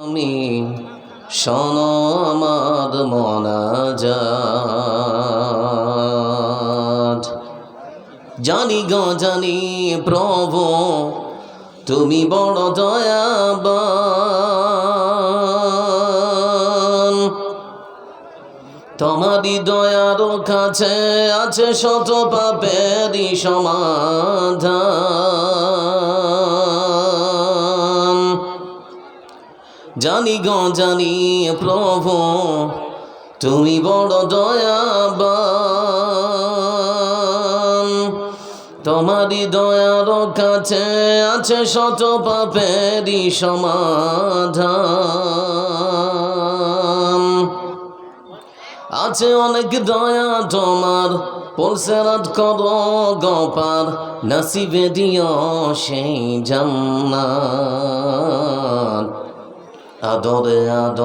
আমি জানি গ, জানি প্রভু, তুমি বড় দয়াবান। তোমারই দয়ার কাছে আছে শত পাপেরই সমাধান। জানি গ, জানি প্রভু, তুমি বড় দয়াবান। তোমারই দয়ার কাছে আছে শত পাপেরই সমাধান। আছে অনেক দয়া তোমার, পলসেরাত কর গপার, নসিবে দিও সেই জান্নাত। আদরে আদর